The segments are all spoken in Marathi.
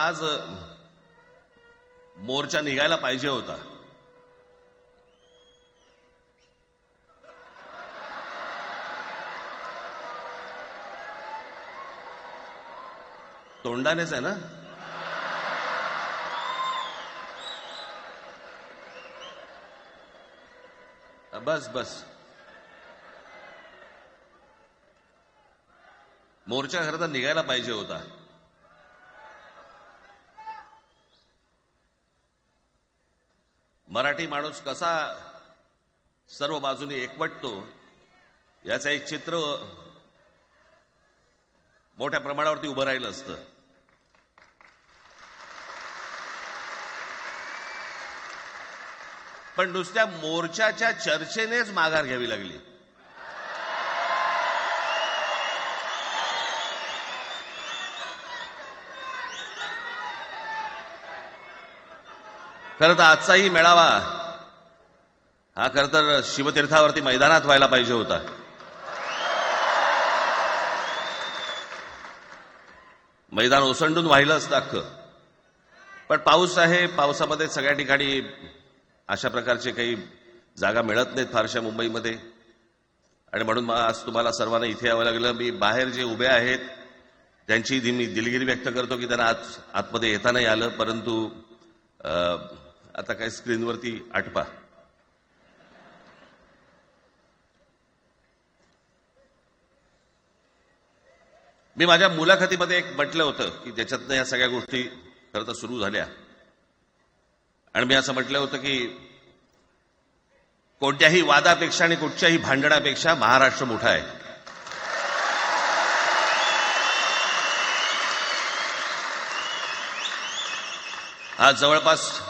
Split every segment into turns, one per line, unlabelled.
आज मोर्चा निघायला पाहिजे होता. तोंडानेच आहे ना? बस बस. मोर्चा खरं तर निघायला पाहिजे होता. मराठी माणूस कसा सर्व बाजूने एकवटतो याचं एक चित्र मोठ्या प्रमाणावरती उभं राहिलं असतं. पण नुसत्या मोर्चाच्या चर्चेनेच माघार घ्यावी लागली. खरं तर आजचाही मेळावा हा खरं तर शिवतीर्थावरती मैदानात व्हायला पाहिजे होता. मैदान ओसंडून व्हायला असतं अख्खं. पण पाऊस आहे पावसामध्ये सगळ्या ठिकाणी अशा प्रकारचे काही जागा मिळत नाहीत फारशा मुंबईमध्ये. आणि म्हणून मग आज तुम्हाला सर्वांना इथे यावं लागलं. मी बाहेर जे उभे आहेत त्यांची मी दिलगिरी व्यक्त करतो की त्यांना आत आतमध्ये येता नाही आलं. परंतु आता काय स्क्रीनवरती आटपा मी माझ्या मुलाखतीमध्ये एक म्हटलं होतं की ज्याच्यातनं या सगळ्या गोष्टी खरं तर सुरू झाल्या. आणि मी असं म्हटलं होतं की कोणत्याही वादापेक्षा आणि कुठच्याही भांडणापेक्षा महाराष्ट्र मोठा आहे. आज जवळपास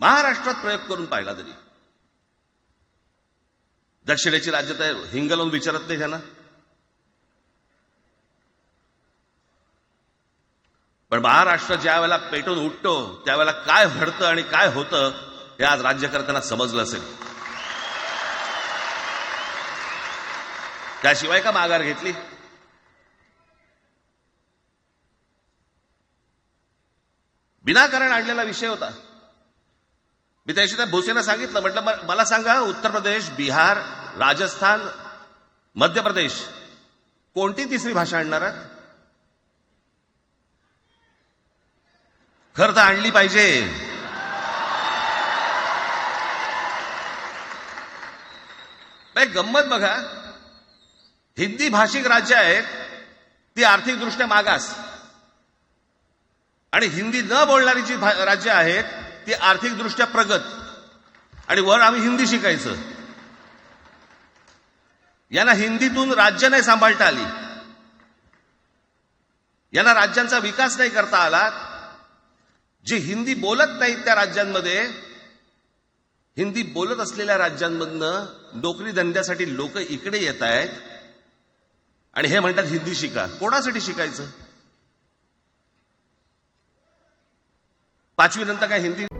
महाराष्ट्रात प्रयोग करून पाहिला तरी. दक्षिणेची राज्य तर हिंगलवून विचारत नाही त्यांना पण महाराष्ट्र ज्या वेळेला पेटून उठतो त्यावेळेला काय घडतं आणि काय होतं हे आज राज्यकर्त्यांना समजलं असेल. त्याशिवाय का माघार घेतली? विनाकारण आणलेला विषय होता. मी त्याशी त्या सांगितलं म्हटलं मला सांगा उत्तर प्रदेश बिहार राजस्थान मध्य प्रदेश कोणती तिसरी भाषा आणणार आहात खरं तर आणली पाहिजे. गंमत बघा. हिंदी भाषिक राज्य आहेत ती आर्थिकदृष्ट्या मागास. आणि हिंदी न बोलणारी जी भा- राज्य आहेत ती आर्थिकदृष्ट्या प्रगत. आणि वर आम्ही हिंदी शिकायचं. यांना हिंदीतून राज्य नाही सांभाळता आली. यांना राज्यांचा विकास नाही करता आला. जे हिंदी बोलत नाहीत त्या राज्यांमध्ये हिंदी बोलत असलेल्या राज्यांमधनं नोकरी धंद्यासाठी लोक इकडे येत आहेत आणि हे म्हणतात हिंदी शिका. कोणासाठी शिकायचं? पाचवी नंतर काय हिंदी